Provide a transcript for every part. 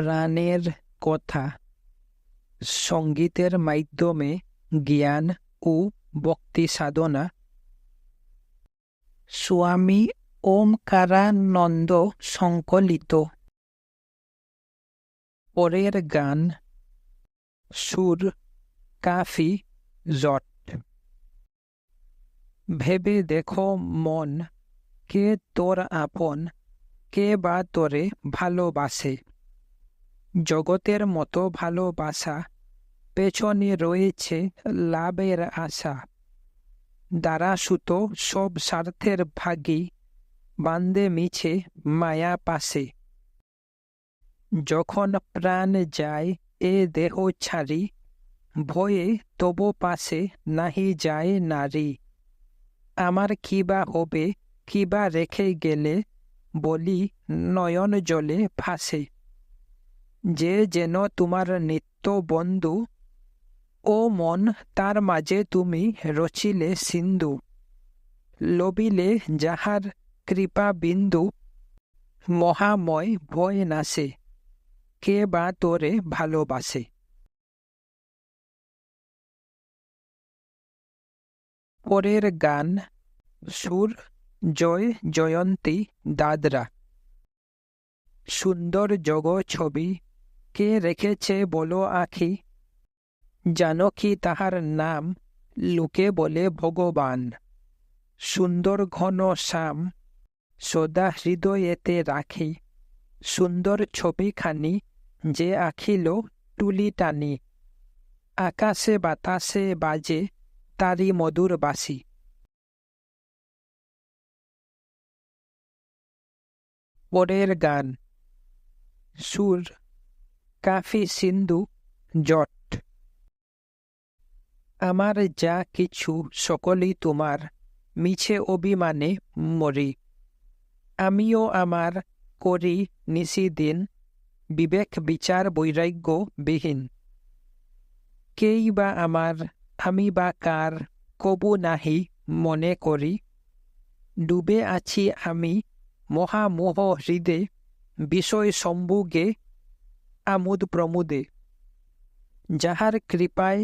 প্রাণের কথা। সঙ্গীতের মাধ্যমে জ্ঞান ও ভক্তি সাধনা। স্বামী ওমকারানন্দ সংকলিত। পরের গান, সুর, কাফি, জট। ভেবে দেখো মন, কে তোর আপন, কে বা তোরে ভালোবাসে? জগতের মতো ভালোবাসা। পেছনে রয়েছে লাভের আশা। দ্বারা সুতো সব স্বার্থের ভাগী বান্দে মিছে মায়া পাশে। যখন প্রাণ যায়, এ দেহ ছাড়ি, ভয়ে তবু পাশে নাহি যায় নারী। আমার কিবা হবে, কিবা রেখে গেলে বলি, নয়ন জলে ফাঁসে যে যেন তোমার নিত্য বন্ধু ও মন, তার মাঝে তুমি রচিলে সিন্ধু লবিলে যাহার কৃপা বিন্দু, মহাময় ভয় নাসে কে বা তোরে ভালোবাসে। পরের গান, সুর, জয়, জয়ন্তী, দাদরা। সুন্দর জগ ছবি কে রেখেছে বলো আখি? জানো কি তাহার নাম? লোকে বলে ভগবান। সুন্দর ঘন শ্যাম। সদা হৃদয়েতে রাখি। সুন্দর ছবিখানি যে আখিল টুলি টানি। আকাশে বাতাসে বাজে তারি মধুর বাসি। পরের গান। সুর কাফি সিন্ধু জট আমার যা কিছু সকলই তোমার মিছে অভিমানে মরি আমিও আমার করি নিশিদিন বিবেক বিচার বৈরাগ্য বিহীন কেই বা আমার আমি বা কার কবু নাহি মনে করি ডুবে আছি আমি মহামোহ হৃদে বিষয় সম্ভুগে আমোদ প্রমোদে যাহার কৃপায়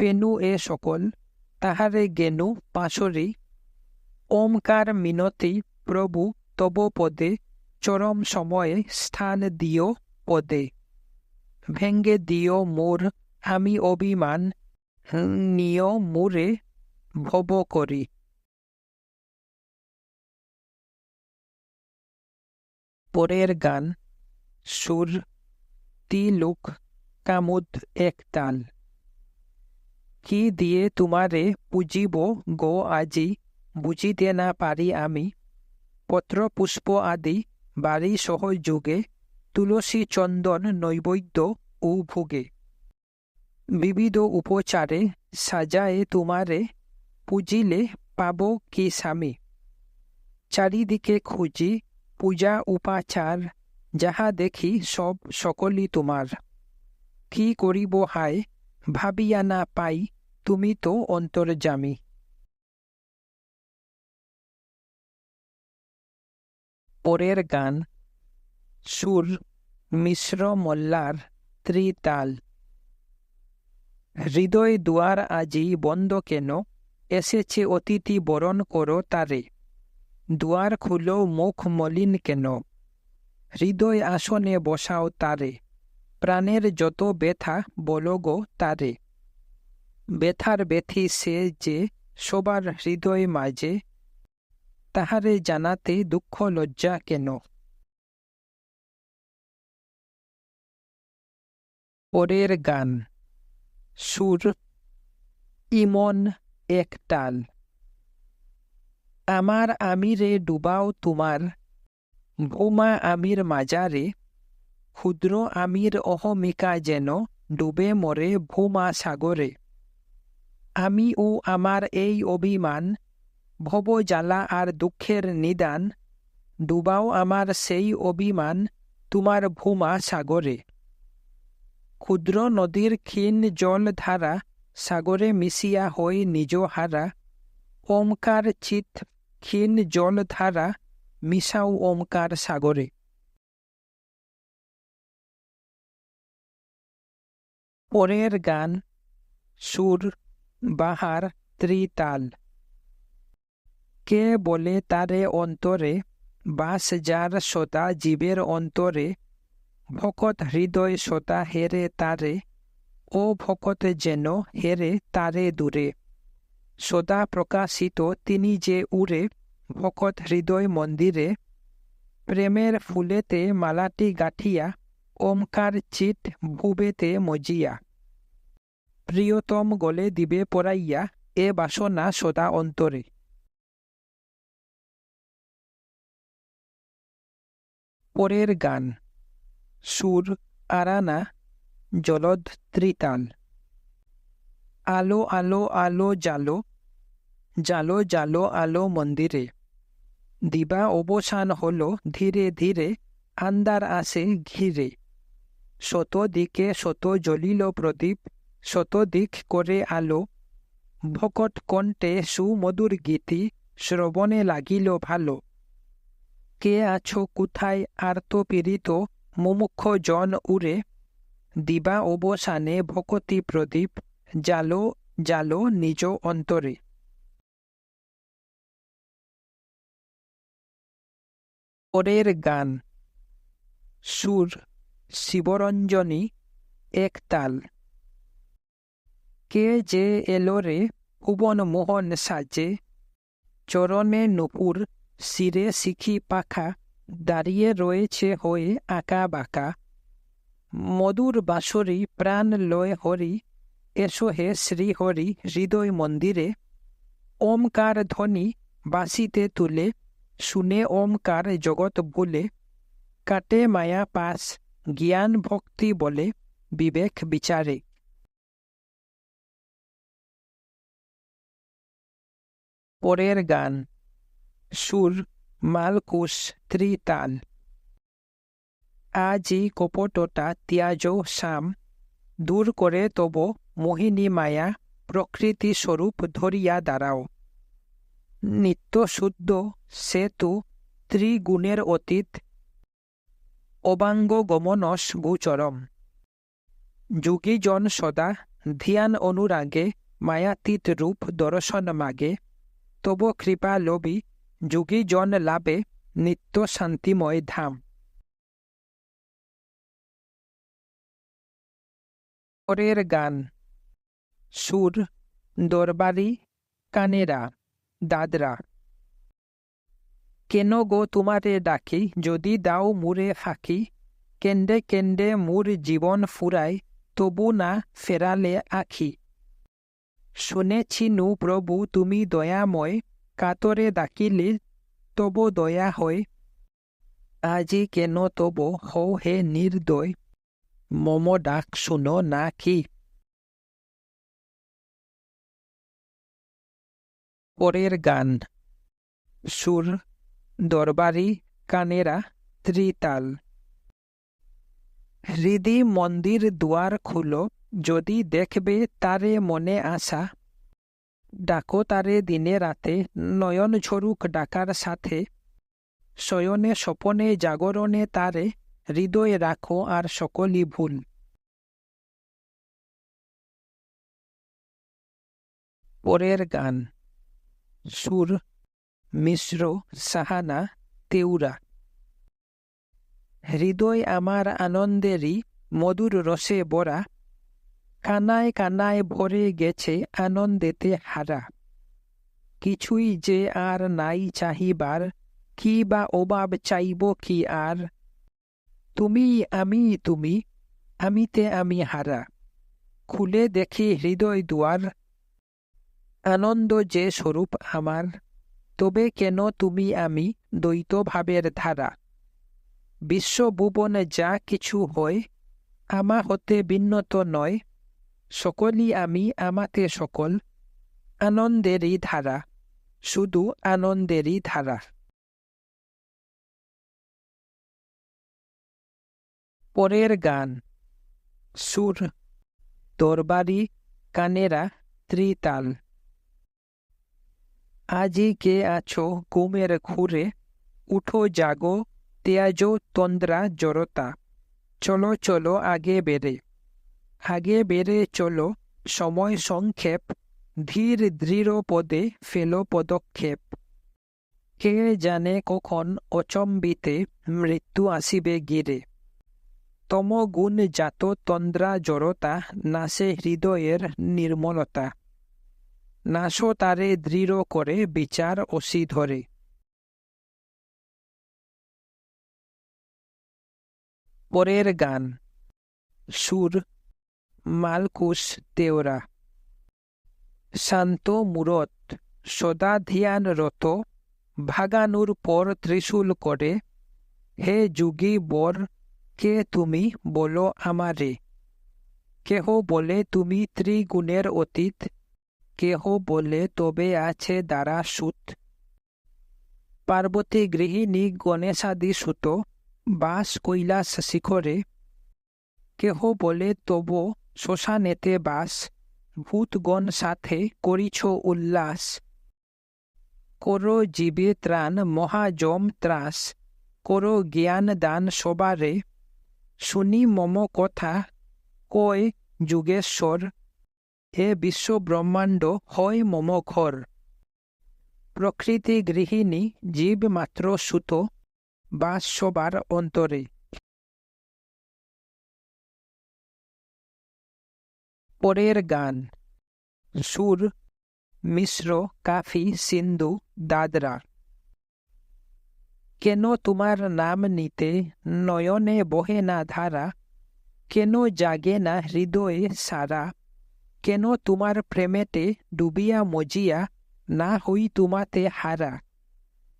পেনু এ সকল তাহারে গেনু পাশরি ওমকার মিনতি প্রভু তব পদে চরম সময়ে স্থান দিও পদে ভেঙ্গে দিও মোর আমি অভিমান নিয় মোরে ভব করি পরের গান সুর তিলুক কামুদ এক তাল। কি দিয়ে তোমারে পুজিব গো আজি, বুঝিতে না পারি আমি। পত্র পুষ্প আদি, বাড়ি সহযোগে তুলসী চন্দন নৈবেদ্য ও ভোগে। বিবিধ উপচারে সাজায়ে তোমারে পুজিলে পাব কি স্বামী। চারিদিকে খুঁজি, পূজা উপাচার যাহা দেখি সব সকলই তোমার। কি করিব হায়, ভাবিয়া না পাই, তুমি তো অন্তর্জামী পরের গান, সুর, মিশ্র মোল্লার ত্রিতাল। হৃদয় দুয়ার আজি বন্ধ কেন, এসেছে অতিথি বরণ করো তারে। দুয়ার খুলো মুখ মলিন কেন। হৃদয় আসনে বসাও তারে, প্রাণের যত ব্যথা বলো গো তারে। ব্যথার ব্যথি সে যে সবার হৃদয় মাঝে, তাহারে জানাতে দুঃখ লজ্জা কেন? পরের গান, সুর, ইমন এক টাল। আমার আমিরে ডুবাও তোমার ভৌমা আমির মাজারে ক্ষুদ্র আমির অহমিকা যেন ডুবে মরে ভূমা সাগরে আমি ও আমার এই অভিমান ভবজ্বালা আর দুঃখের নিদান ডুবাও আমার সেই অভিমান তোমার ভূমা সাগরে ক্ষুদ্র নদীর ক্ষীণ জল ধারা সাগরে মিশিয়া হই নিজ হারা ওমকার চিত ক্ষীণ জল ধারা মিশাও ওমকার সাগরে। পরের গান, সুর, বাহার, ত্রিতাল। কে বলে তারে অন্তরে? বাস যার সতা জীবের অন্তরে। ভকত হৃদয় সোতা হেরে তারে। ও ভকত যেন হেরে তারে দূরে। সদা প্রকাশিত তিনি যে উড়ে। ভকত হৃদয় মন্দিরে প্রেমের ফুলেতে মালাটি গাঠিয়া, ওমকার চিট ভুবেতে মজিয়া। প্রিয়তম গলে দিবে পড়াইয়া এ বাসনা সদা অন্তরে। পরের গান, সুর, আরানা, জলদ ত্রিতাল। আলো আলো আলো জালো জালো জালো আলো মন্দিরে। দিবা অবসান হলো ধীরে ধীরে আন্দার আসে ঘিরে। শত দিকে শত জ্বলিল প্রদীপ শত দিক করে আলো। ভকট কণ্ঠে সুমধুর গীতি, শ্রবণে লাগিল ভালো। কে আছো কোথায় আর্ত পীড়িত মুমুক্ষ জন উড়ে? দিবা অবসানে ভকতি প্রদীপ, জালো জালো নিজ অন্তরে। পরের গান সুর শিবরঞ্জনী, একতাল। কে যে এলো রে মোহন সাজে, চরণে নুপুর শিরে শিখি পাখা, দাঁড়িয়ে রয়েছে হয়ে আঁকা বাঁকা। মধুর বাঁশরি প্রাণ লয় হরি, এসো হে শ্রীহরি হৃদয় মন্দিরে, ওমকার ধ্বনি বাঁশিতে তুলে শুনে ওমকার জগৎ বলে, কাটে মায়া পাশ জ্ঞান ভক্তি বলে, বিবেক বিচারে। পরের গান, সুর মালকুশ ত্রিতাল। আজি কপটতা ত্যাজ শাম, দূর করে তব মোহিনী মায়া প্রকৃতি স্বরূপ ধরিয়া দাঁড়াও। নিত্য শুদ্ধ সেতু ত্রিগুণের অতীত। অবাঙ্গ গমনস গোচরম যুগীজন সদা ধ্যান অনুরাগে, মায়াতীত রূপ দর্শন মাগে। তব কৃপা লোভী যুগীজন লাভে, নিত্য শান্তিময় ধাম। পরের গান। সুর, দরবারি, কানেরা। দাদরা। কেন গো তোমারে ডাকি? যদি দাও মুরে ফাঁকি। কেন্ডে কেন্ডে মুর জীবন ফুরায় তবু না ফেরালে আখি। শুনেছি নু প্রভু, তুমি দয়াময়, কাতরে ডাকিলে তব দয়া হয়। আজি কেন তব হও হে নির্দয়? মম ডাক শুনো না কি? পরের গান। সুর, দরবারি, কানেরা, ত্রিতাল। হৃদি মন্দির দুয়ার খুলো, যদি দেখবে তারে মনে আসা ডাকো তারে দিনে রাতে, নয়ন ঝরুক ডাকার সাথে। শয়নে স্বপনে জাগরণে তারে, হৃদয়ে রাখো আর সকলই ভুল। পরের গান। সুর, মিশ্র, সাহানা, তেউরা। হৃদয় আমার আনন্দেরই মধুর রসে বরা কানায় কানায় ভরে গেছে আনন্দেতে হারা। কিছুই যে আর নাই চাহিবার, কি বা অভাব চাইব কি আর? তুমি আমি তুমি, আমিতে আমি হারা। খুলে দেখি হৃদয় দুয়ার আনন্দ যে স্বরূপ আমার, তবে কেন তুমি আমি দ্বৈত ভাবের ধারা? বিশ্বভুবনে যা কিছু হয়, আমা হতে ভিন্নত নয়, সকলই আমি আমাতে সকল, আনন্দেরই ধারা, শুধু আনন্দেরই ধারা। পরের গান, সুর, দরবারি, কানেরা, ত্রিতাল। আজি কে আছো ঘুমের খুরে উঠো জাগো তেয়াজো তন্দ্রা জড়তা চলো চলো আগে বেড়ে আগে বেড়ে চলো সময় সংক্ষেপ ধীর দৃঢ় পদে ফেলো পদক্ষেপ কে জানে কখন অচম্বিতে মৃত্যু আসিবে গিরে? তম গুণ জাত তন্দ্রা জড়তা নাশে হৃদয়ের নির্মলতা। নাশ তারে দৃঢ় করে বিচার অসি ধরে। পরের গান। সুর। মালকুশ তেওরা। শান্ত মূরত। সদা ধ্যানরত ভাগানুর পর ত্রিশূল করে। হে যুগী বর, কে তুমি বলো আমারে? কেহ বলে তুমি ত্রিগুণের অতীত। কেহ বলে তবে আছে দ্বারা সুত। পার্বতী গৃহিণী গণেশাদি সুত, বাস কৈলাস শিখরে। কেহ বলে তব শ্মশানেতে বাস, ভূতগণ সাথে করিছ উল্লাস। করো জীবে ত্রাণ, মহাজম ত্রাস, করো জ্ঞান দান সবারে। শুনি মম কথা, কয় যুগেশ্বর হে বিশ্ব ব্রহ্মাণ্ড হয় মম ঘর প্রকৃতি গৃহিণী জীব মাত্র সুত, বাস সবার অন্তরে পরের গান। সুর মিশ্র কাফি, সিন্ধু দাদরা কেন তোমার নাম নিতে, নয়নে বহে না ধারা কেন জাগে না হৃদয়ে সারা কেন তোমার প্রেমেতে ডুবিয়া মজিয়া না হই তোমাতে হারা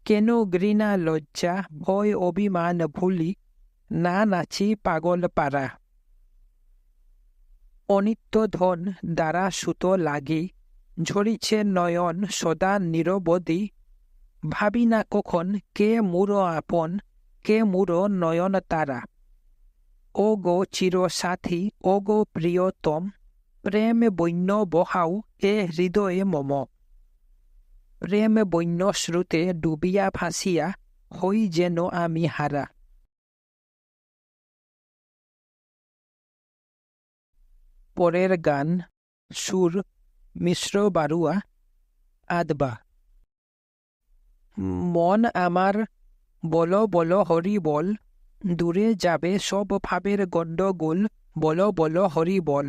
কেন ঘৃণা, লজ্জা, ভয়, অভিমান ভুলি না নাচি পাগল পারা অনিত্য ধন দ্বারা সুত লাগি ঝরিছে নয়ন সদা নিরবধি ভাবি না কখন কে মুর আপন, কে মুর নয়ন তারা ও গো চির সাথী ও গো প্রিয়তম প্রেম বন্য বহাও এ হৃদয়ে মম প্রেম বন্য শ্রুতে ডুবিয়া ভাসিয়া হই যেন আমি হারা পরের গান সুর মিশ্র বারুয়া আদবা মন আমার বল বল হরি বল দূরে যাবে সব ভাবের গণ্ডগোল বল বল হরি বল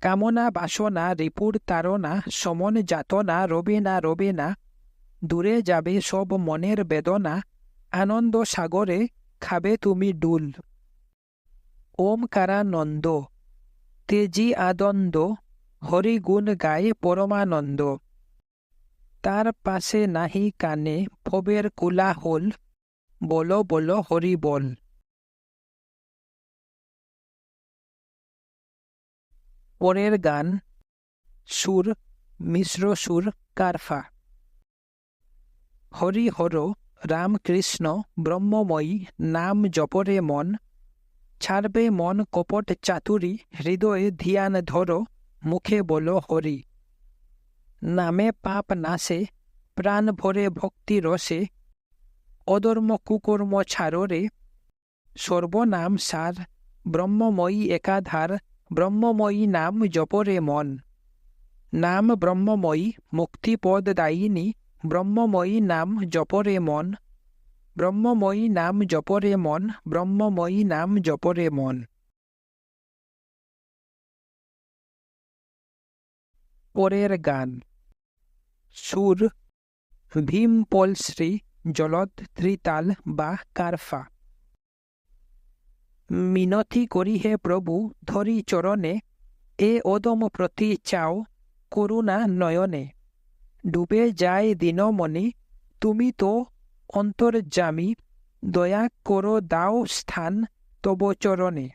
কামনা বাসনা, রিপুর তারনা সমন যাতনা রবে না রবে না দূরে যাবে সব মনের বেদনা, আনন্দ সাগরে খাবে তুমি ডুল। ওম কারানন্দ তেজি আদন্দ হরিগুণ গায়ে পরমানন্দ। তার পাশে নাহি কানে ভবের কোলাহল, বল বল হরি বল। পরের গান, সুর, মিশ্র সুর, কারফা। হরি হর, রামকৃষ্ণ, ব্রহ্মময়ী, নাম জপরে মন, ছাড়বে মন কপট চাতুরি, হৃদয়ে ধ্যান ধরো, মুখে বলো হরি। নামে পাপ নাশে, প্রাণ ভরে ভক্তি রসে, অধর্ম কুকর্ম ছাড়রে, সর্বনাম সার, ব্রহ্মময়ী একাধার ব্রহ্মময়ী নাম জপরে মন নাম ব্রহ্মময়ী মুক্তিপদ দায়িনী ব্রহ্মময়ী নাম জপরে মন ব্রহ্মময়ী নাম জপরে মন ব্রহ্মময়ী নাম জপরে মন পরের গান সুর ভীম পলশ্রী জলদ ত্রিতাল বা কারফা মিনতি করি হে প্রভু, ধরি চরণে, এ অদম প্রতি চাও করুণা নয়নে। ডুবে যায় দিন দিনমণি, তুমি তো অন্তর্যামী, দয়া করো দাও স্থান তব চরণে।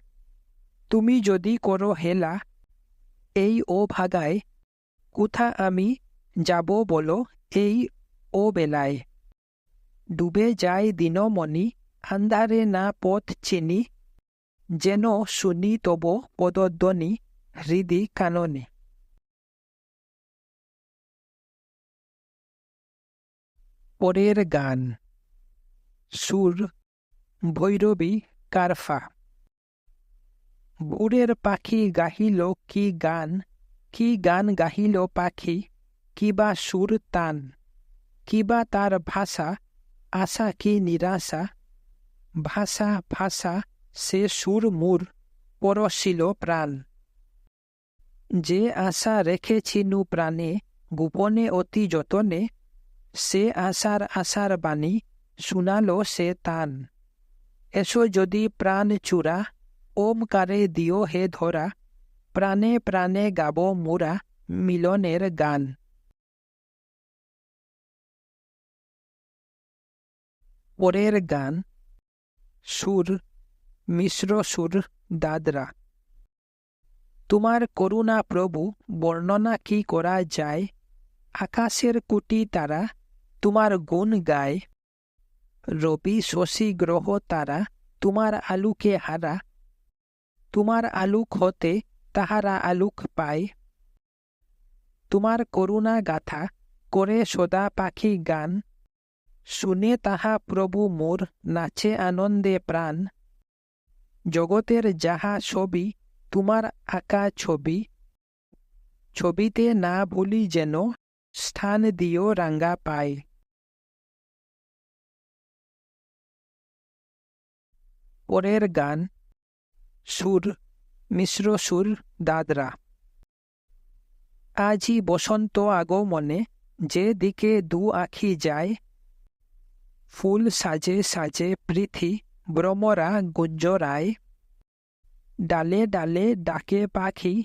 তুমি যদি করো হেলা, এই ও ভাগায় কোথা আমি যাব বলো, এই ও বেলায় ডুবে যায় দিন দিনমণি, আন্ধারে না পথ চিনি যেন শুনি তব পদধ্বনি, হৃদি কাননে। পরের গান। সুর, ভৈরবী কারফা। ভোরের পাখি গাহিল কি গান কি গান গাহিল পাখি, কিবা সুর তান, কিবা তার ভাষা, আশা কি নিরাশা, ভাষা ভাষা সে সুর মুর পরশিল প্রাণ। যে আশা রেখেছি নু প্রাণে, গোপনে অতি যতনে, সে আশার আশার বাণী শুনালো সে তান। এসো যদি প্রাণ চূড়া, ওমকারে দিও হে ধরা, প্রাণে প্রাণে গাব মোরা মিলনের গান। পরের গান, সুর মিশ্র সুর দাদরা। তোমার করুণা প্রভু, বর্ণনা কি করা যায়? আকাশের কুটি তারা তোমার গুণ গায়। রবি শশী গ্রহ তারা তোমার আলুকে হারা। তোমার আলুক হতে তাহারা আলুক পায়। তোমার করুণা গাথা করে সদা পাখি গান। শুনে তাহা প্রভু মোর, নাচে আনন্দে প্রাণ। জগতের যাহা ছবি, তোমার আঁকা ছবি, ছবিতে না ভুলি যেন স্থান দিও রাঙ্গা পায়। পরের গান, সুর, মিশ্র সুর, দাদরা। আজই বসন্ত আগমনে যে দিকে দু আখি যায়, ফুল সাজে সাজে পৃথি ভ্রমরা গুঞ্জরায় ডালে ডালে ডাকে পাখি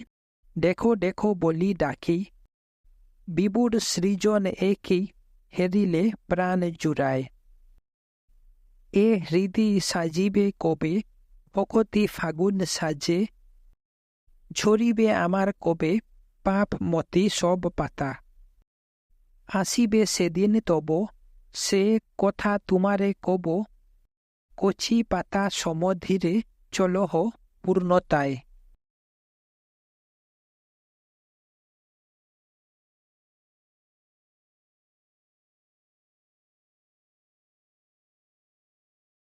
দেখো দেখো বলি ডাকি বিবুর সৃজন একই হেরিলে প্রাণ জুড়ায় এ হৃদি সাজিবে কবে পকতি ফাগুন সাজে ঝরিবে আমার কবে পাপ মতি সব পাতা আসিবে সেদিন তব সে কথা তোমারে কব কচি পাতা সমধীরে চলহ পূর্ণতায়